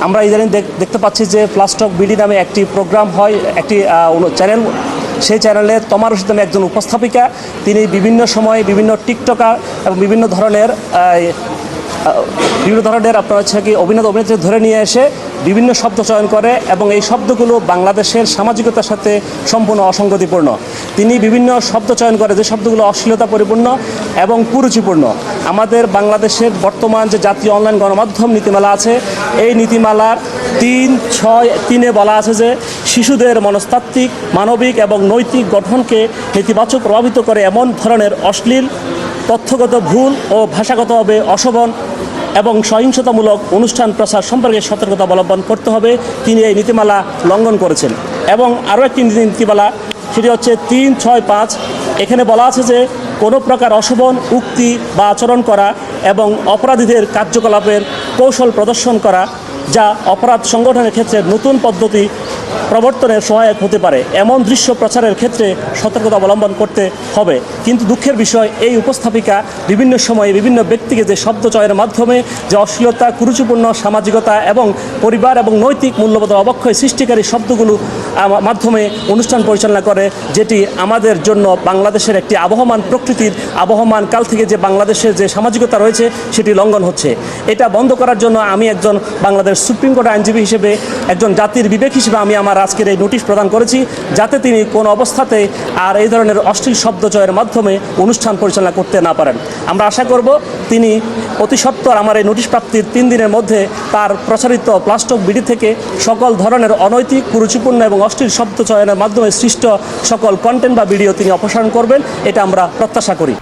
আমরা ইদানিং দেখ- দেখতে পাচ্ছি যে প্লাস্টক বিডি নামে একটি প্রোগ্রাম হয়, একটি চ্যানেল সেই চ্যানেলে তমা রশিদ নামে একজন উপস্থাপিকা। তিনি বিভিন্ন সময়ে বিভিন্ন টিকটকার এবং বিভিন্ন ধরনের বিভিন্ন ধরনের আপনার হচ্ছে কি অভিনেতা অভিনেত্রী ধরে নিয়ে এসে বিভিন্ন শব্দ চয়ন করে এবং এই শব্দগুলো বাংলাদেশের সামাজিকতার সাথে সম্পূর্ণ অসঙ্গতিপূর্ণ। তিনি বিভিন্ন শব্দ চয়ন করে, যে শব্দগুলো অশ্লীলতা পরিপূর্ণ এবং কুরুচিপূর্ণ। আমাদের বাংলাদেশের বর্তমান যে জাতীয় অনলাইন গণমাধ্যম নীতিমালা আছে, এই নীতিমালার তিন, ছয়, তিনে বলা আছে যে শিশুদের মনস্তাত্ত্বিক, মানবিক এবং নৈতিক গঠনকে নেতিবাচক প্রভাবিত করে এমন ধরনের অশ্লীল, তথ্যগত ভুল ও ভাষাগতভাবে অশোভন এবং সহিংসতামূলক অনুষ্ঠান প্রচার সম্পর্কে সতর্কতা অবলম্বন করতে হবে। তিনি এই নীতিমালা লঙ্ঘন করেছেন। এবং আরও একটি নীতিমালা, সেটি হচ্ছে তিন ছয় পাঁচ। এখানে বলা আছে যে, কোনো প্রকার অশোভন, উক্তি বা আচরণ করা এবং অপরাধীদের কার্যকলাপের কৌশল প্রদর্শন করা, যা অপরাধ সংগঠনের ক্ষেত্রে নতুন পদ্ধতি প্রবর্তনের সহায়ক হতে পারে। এমন দৃশ্য প্রচারের ক্ষেত্রে সতর্কতা অবলম্বন করতে হবে। কিন্তু দুঃখের বিষয়, এই উপস্থাপিকা বিভিন্ন সময়ে বিভিন্ন ব্যক্তিকে যে শব্দ চয়ের মাধ্যমে যে অশ্লীলতা, কুরুচিপূর্ণ সামাজিকতা এবং পরিবার এবং নৈতিক মূল্যবোধের অবক্ষয় সৃষ্টিকারী শব্দগুলো মাধ্যমে অনুষ্ঠান পরিচালনা করে, যেটি আমাদের জন্য বাংলাদেশের একটি আবহমান প্রকৃতির আবহমান কাল থেকে যে বাংলাদেশের যে সামাজিকতা রয়েছে, সেটি লঙ্ঘন হচ্ছে। এটা বন্ধ করার জন্য আমি একজন বাংলাদেশ সুপ্রিম কোর্ট আইনজীবী হিসেবে, একজন জাতির বিবেক হিসেবে আমি আমার আজকের এই নোটিশ প্রদান করেছি, যাতে তিনি কোনো অবস্থাতে আর এই ধরনের অশ্লীল শব্দচয়ের মাধ্যমে অনুষ্ঠান পরিচালনা করতে না পারেন। আমরা আশা করব তিনি অতি সত্বর আমার এই নোটিশ প্রাপ্তির তিন দিনের মধ্যে তার প্রচারিত প্লাস্টক বিডি থেকে সকল ধরনের অনৈতিক, কুরুচিপূর্ণ এবং অশ্লীল শব্দ চয়নের মাধ্যমে সৃষ্ট সকল কন্টেন্ট বা ভিডিও তিনি অপসারণ করবেন, এটা আমরা প্রত্যাশা করি।